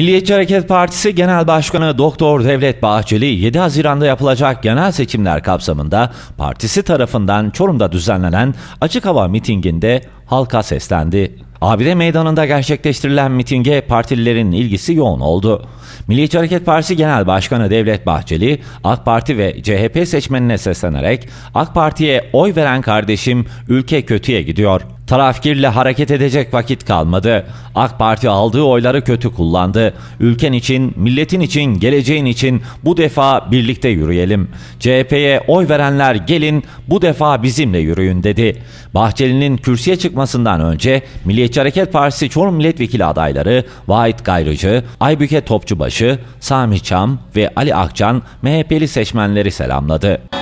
Milliyetçi Hareket Partisi Genel Başkanı Doktor Devlet Bahçeli 7 Haziran'da yapılacak genel seçimler kapsamında partisi tarafından Çorum'da düzenlenen açık hava mitinginde halka seslendi. Abide Meydanı'nda gerçekleştirilen mitinge partililerin ilgisi yoğun oldu. Milliyetçi Hareket Partisi Genel Başkanı Devlet Bahçeli, AK Parti ve CHP seçmenine seslenerek AK Parti'ye oy veren kardeşim ülke kötüye gidiyor. Tarafkirle hareket edecek vakit kalmadı. AK Parti aldığı oyları kötü kullandı. Ülken için, milletin için, geleceğin için bu defa birlikte yürüyelim. CHP'ye oy verenler gelin bu defa bizimle yürüyün dedi. Bahçeli'nin kürsüye çıkmasından önce Milliyetçi Hareket Partisi Çorum Milletvekili adayları Vahit Gayrıcı, Aybüke Topçubaşı, Sami Çam ve Ali Akcan MHP'li seçmenleri selamladı.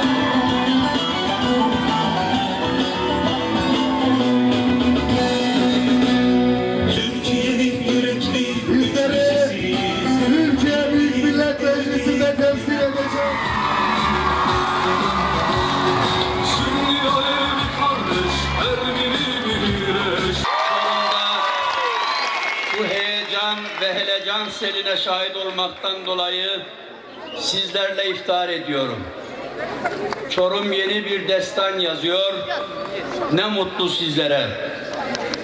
Helecan seline şahit olmaktan dolayı sizlerle iftar ediyorum. Çorum yeni bir destan yazıyor. Ne mutlu sizlere.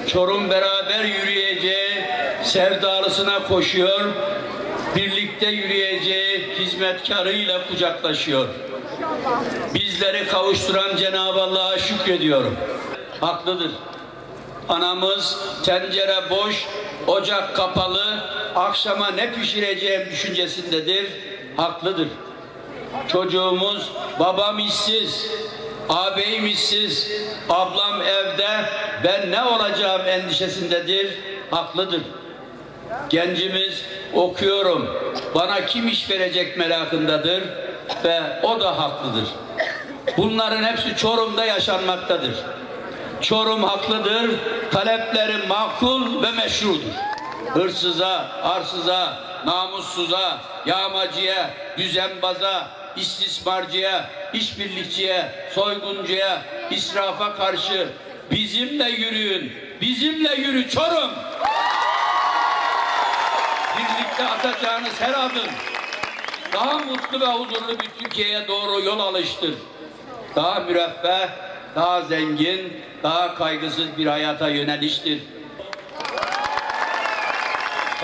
Çorum beraber yürüyeceği sevdalısına koşuyor. Birlikte yürüyeceği hizmetkarıyla kucaklaşıyor. Bizleri kavuşturan Cenab-ı Allah'a şükrediyorum. Haklıdır. Anamız tencere boş, ocak kapalı, akşama ne pişireceğim düşüncesindedir. Haklıdır. Çocuğumuz babam işsiz, ağabeyim işsiz, ablam evde, ben ne olacağım endişesindedir. Haklıdır. Gencimiz okuyorum, bana kim iş verecek merakındadır ve o da haklıdır. Bunların hepsi Çorum'da yaşanmaktadır. Çorum haklıdır, talepleri makul ve meşrudur. Hırsıza, arsıza, namussuza, yağmacıya, düzenbaza, istismarcıya, işbirlikçiye, soyguncuya, israfa karşı bizimle yürüyün, bizimle yürü Çorum. Birlikte atacağınız her adım daha mutlu ve huzurlu bir Türkiye'ye doğru yol alıştır. Daha müreffeh, daha zengin, daha kaygısız bir hayata yöneliştir.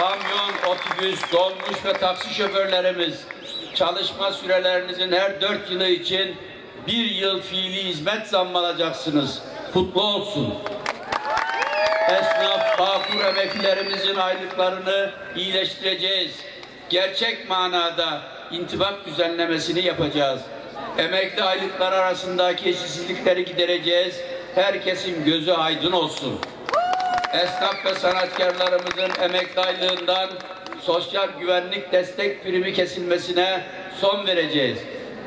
Kamyon, otobüs, dolmuş ve taksi şoförlerimiz çalışma sürelerinizin her dört yılı için bir yıl fiili hizmet zammı alacaksınız. Kutlu olsun. Esnaf, bağkur emeklilerimizin aylıklarını iyileştireceğiz. Gerçek manada intibak düzenlemesini yapacağız. Emekli aylıklar arasındaki eşitsizlikleri gidereceğiz. Herkesin gözü aydın olsun. Esnaf ve sanatkarlarımızın emekli aylığından sosyal güvenlik destek primi kesilmesine son vereceğiz.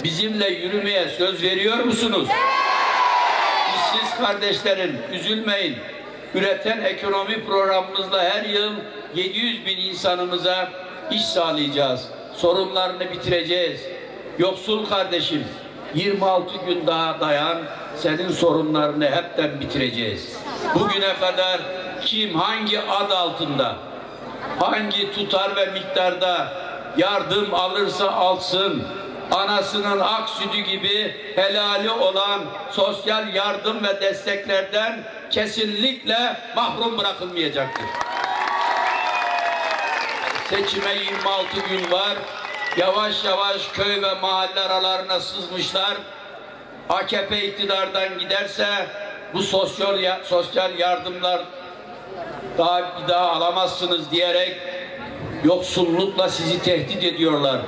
Bizimle yürümeye söz veriyor musunuz? İşsiz kardeşlerim üzülmeyin. Üreten ekonomi programımızla her yıl 700 bin insanımıza iş sağlayacağız. Sorunlarını bitireceğiz. Yoksul kardeşim 26 gün daha dayan. Senin sorunlarını hepten bitireceğiz. Bugüne kadar kim hangi ad altında hangi tutar ve miktarda yardım alırsa alsın anasının ak sütü gibi helali olan sosyal yardım ve desteklerden kesinlikle mahrum bırakılmayacaktır. Seçime 26 gün var. Yavaş yavaş köy ve mahalle aralarına sızmışlar. AKP iktidardan giderse bu sosyal ya- sosyal yardımlar daha daha alamazsınız diyerek yoksullukla sizi tehdit ediyorlar.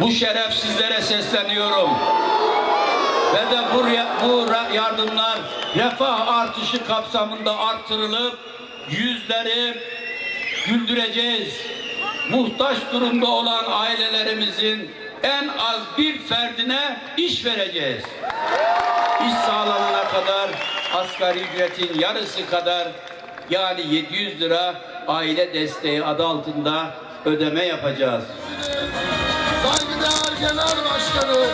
Bu şerefsizlere sesleniyorum. Ve de bu, bu yardımlar refah artışı kapsamında artırılıp yüzleri güldüreceğiz. Muhtaç durumda olan ailelerimizin en az bir ferdine iş vereceğiz. İş sağlanana kadar asgari ücretin yarısı kadar yani 700 lira aile desteği adı altında ödeme yapacağız. Saygıdeğer Genel Başkanı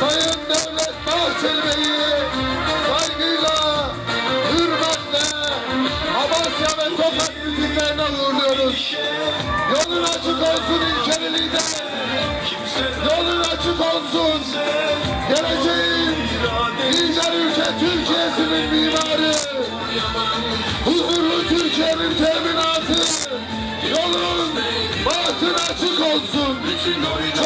Sayın Devlet Bahçeli Bey'i saygıyla, hürmetle, Amasya ve Tokat mitinglerine uğurluyoruz. Yolun açık olsun ilkeli lider. Yolun açık olsun. Geleceğin lider ülke Türkiye'sinin mimarı. Teminatı. Yolun bahtın açık olsun. Çorum